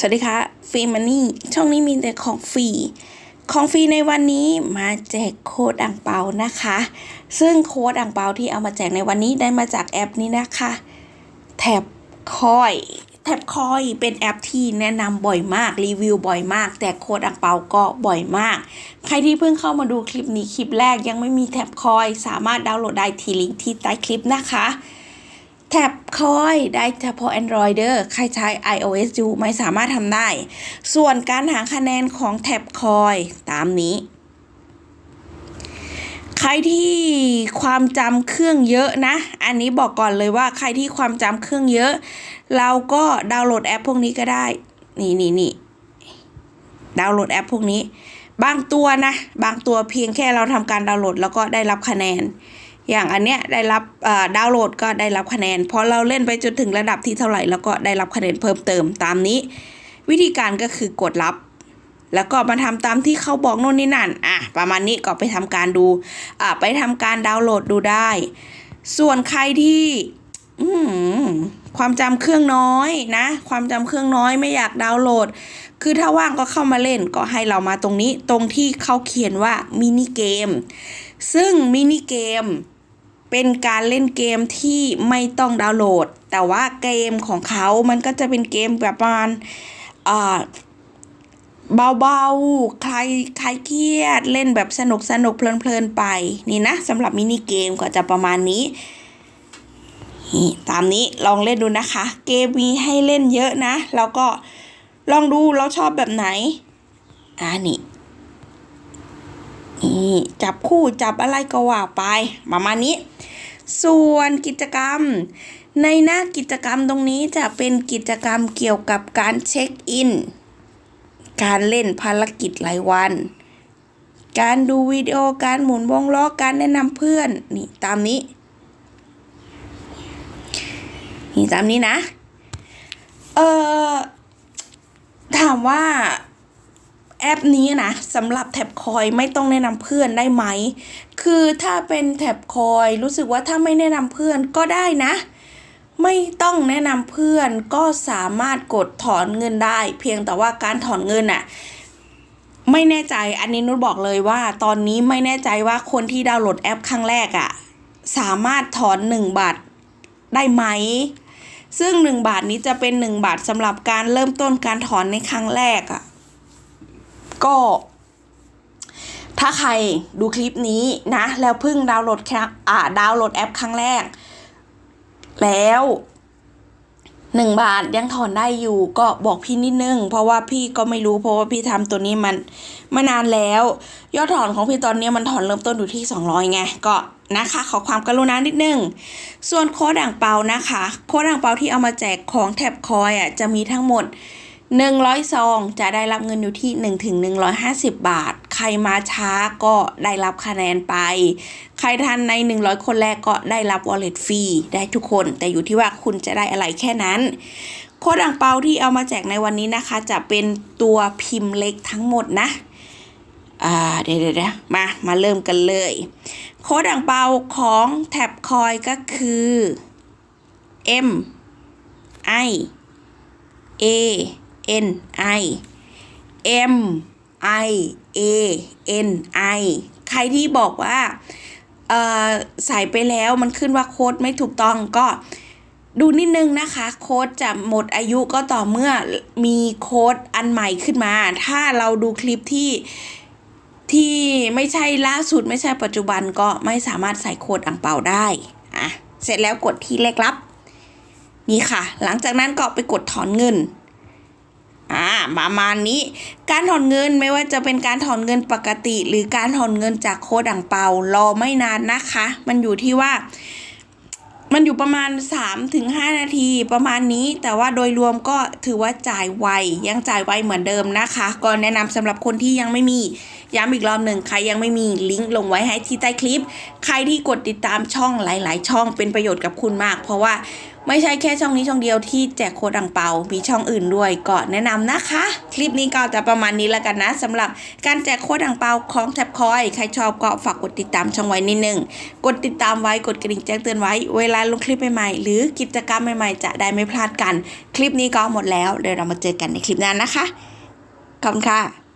สวัสดีค่ะฟรีมันนี่ช่องนี้มีแต่ของฟรีของฟรีในวันนี้มาแจกโค้ดอ่างเปานะคะ ซึ่งโค้ดอ่างเปาที่เอามาแจกในวันนี้ได้มาจากแอปนี้นะคะแท็บคอยแท็บคอยเป็นแอปที่แนะนำบ่อยมากรีวิวบ่อยมาก แต่โค้ดอ่างเปาก็บ่อยมาก ใครที่เพิ่งเข้ามาดูคลิปนี้คลิปแรกยังไม่มีแท็บคอยสามารถดาวน์โหลดได้ที่ลิงก์ที่ใต้คลิปนะคะ แท็บคอยได้เฉพาะ Android เด้อใครใช้ iOS อยู่ไม่สามารถทำได้ ส่วนการหาคะแนนของแท็บคอยตามนี้ ใครที่ความจำเครื่องเยอะนะ อันนี้บอกก่อนเลยว่าใครที่ความจำเครื่องเยอะ เราก็ดาวน์โหลดแอปพวกนี้ก็ได้ นี่นี่นี่ดาวน์โหลดแอปพวกนี้ บางตัวนะ บางตัวเพียงแค่เราทำการดาวน์โหลดแล้วก็ได้รับคะแนน อย่างอันเนี้ยได้รับดาวน์โหลดก็ได้รับคะแนนพอเราเล่นไปจนถึงระดับที่เท่าไหร่แล้วก็ได้รับคะแนนเพิ่มเติมตามนี้ วิธีการก็คือกดรับ แล้วก็มาทำตามที่เขาบอกโน่นนี่นั่นอะประมาณนี้ก็ไปทำการดูอะไปทำการดาวน์โหลดดูได้ ส่วนใครที่อืความจำเครื่องน้อยนะ ความจำเครื่องน้อยไม่อยากดาวน์โหลด คือถ้าว่างก็เข้ามาเล่นก็ให้เรามาตรงนี้ตรงที่เขาเขียนว่ามินิเกมซึ่งมินิเกม เป็นการเล่นเกมที่ไม่ต้องดาวน์โหลด แต่ว่าเกมของเขา มันก็จะเป็นเกมแบบประมาณเบาๆ ใครใครเครียด เล่นแบบสนุกสนุกเพลินๆไป นี่นะสำหรับมินิเกมก็จะประมาณนี้ ตามนี้ลองเล่นดูนะคะ เกมมีให้เล่นเยอะนะ แล้วก็ลองดูเราชอบแบบไหน อ่านี่นี่จับคู่จับอะไรก็ว่าไป ประมาณนี้ ส่วนกิจกรรม ในหน้ากิจกรรมตรงนี้จะเป็นกิจกรรมเกี่ยวกับการเช็คอิน การเล่นภารกิจรายวัน การดูวิดีโอการหมุนวงล้อการแนะนำเพื่อนนี่ตามนี้นี่ตามนี้นะ เออถามว่า แอปนี้นะสำหรับแท็บคอยไม่ต้องแนะนำเพื่อนได้ไหม คือถ้าเป็นแท็บคอยรู้สึกว่าถ้าไม่แนะนำเพื่อนก็ได้นะ ไม่ต้องแนะนำเพื่อนก็สามารถกดถอนเงินได้ เพียงแต่ว่าการถอนเงินน่ะไม่แน่ใจอันนี้นุชบอกเลยว่า ตอนนี้ไม่แน่ใจว่าคนที่ดาวน์โหลดแอปครั้งแรกอะ่ะสามารถถอนหนึ่งบาทได้ไหมซึ่งหนึ่งบาทนี้จะเป็นหนึ่งบาทสำหรับการเริ่มต้นการถอนในครั้งแรกอะ ก็ถ้าใครดูคลิปนี้นะ แล้วเพิ่งดาวน์โหลดแค่อ่าดาวน์โหลดแอปครั้งแรก แล้วหนึ่งบาทยังถอนได้อยู่ก็บอกพี่นิดนึง เพราะว่าพี่ก็ไม่รู้เพราะว่าพี่ทำตัวนี้มันมานานแล้ว ยอดถอนของพี่ตอนนี้มันถอนเริ่มต้นอยู่ที่ 200 ไง ก็นะคะ ขอความกรุณานิดนึง ส่วนโค้ดอ่างเปานะคะ โค้ดอ่างเปาที่เอามาแจกของแท็บคอยอะจะมีทั้งหมด 100 ซองจะได้รับเงินอยู่ที่1ถึง150 บาท ใครมาช้าก็ได้รับคะแนนไป ใครทันใน 100 คนแรกก็ได้รับ wallet ฟรีได้ทุกคน แต่อยู่ที่ว่าคุณจะได้อะไรแค่นั้น โค้ดอ่างเปาที่เอามาแจกในวันนี้นะคะ จะเป็นตัวพิมพ์เล็กทั้งหมดนะอ่าเดี๋ยวเดี๋ยวเดี๋ยวมา มาเริ่มกันเลย โค้ดอ่างเปาของแท็บคอยก็คือ M I A N I M I A N I ใครที่บอกว่าใส่ไปแล้วมันขึ้นว่าโค้ดไม่ถูกต้องก็ดูนิดนึงนะคะ โค้ดจะหมดอายุก็ต่อเมื่อมีโค้ดอันใหม่ขึ้นมา ถ้าเราดูคลิปที่ที่ไม่ใช่ล่าสุดไม่ใช่ปัจจุบันก็ไม่สามารถใส่โค้ดอ่างเปาได้อะเสร็จแล้วกดที่เลขลับ นี่ค่ะ หลังจากนั้นก็ไปกดถอนเงิน อ่าประมาณนี้การถอนเงินไม่ว่าจะเป็นการถอนเงินปกติ หรือการถอนเงินจากโค้ดอ่างเปารอไม่นานนะคะ มันอยู่ที่ว่า มันอยู่ประมาณ 3-5 นาทีประมาณนี้ แต่ว่าโดยรวมก็ถือว่าจ่ายไวยังจ่ายไวเหมือนเดิมนะคะ ก็แนะนำสำหรับคนที่ยังไม่มี ย้ำอีกรอบหนึ่งใครยังไม่มีลิงก์ลงไว้ให้ที่ใต้คลิป ใครที่กดติดตามช่องหลาย ๆ ช่องเป็นประโยชน์กับคุณมาก เพราะว่าไม่ใช่แค่ช่องนี้ช่องเดียวที่แจกโค้ดอ่างเปา มีช่องอื่นด้วยก็แนะนำนะคะ คลิปนี้ก็จะประมาณนี้แล้วกันนะสำหรับการแจกโค้ดอ่างเปาของแท็บคอย ใครชอบก็ฝากกดติดตามช่องไว้นิดนึง กดติดตามไว้กดกระดิ่งแจ้งเตือนไว้ เวลาลงคลิปใหม่ๆ หรือกิจกรรมใหม่ๆ จะได้ไม่พลาดกัน คลิปนี้ก็หมดแล้วเดี๋ยวเรามาเจอกันในคลิปหน้านะคะ ขอบคุณค่ะ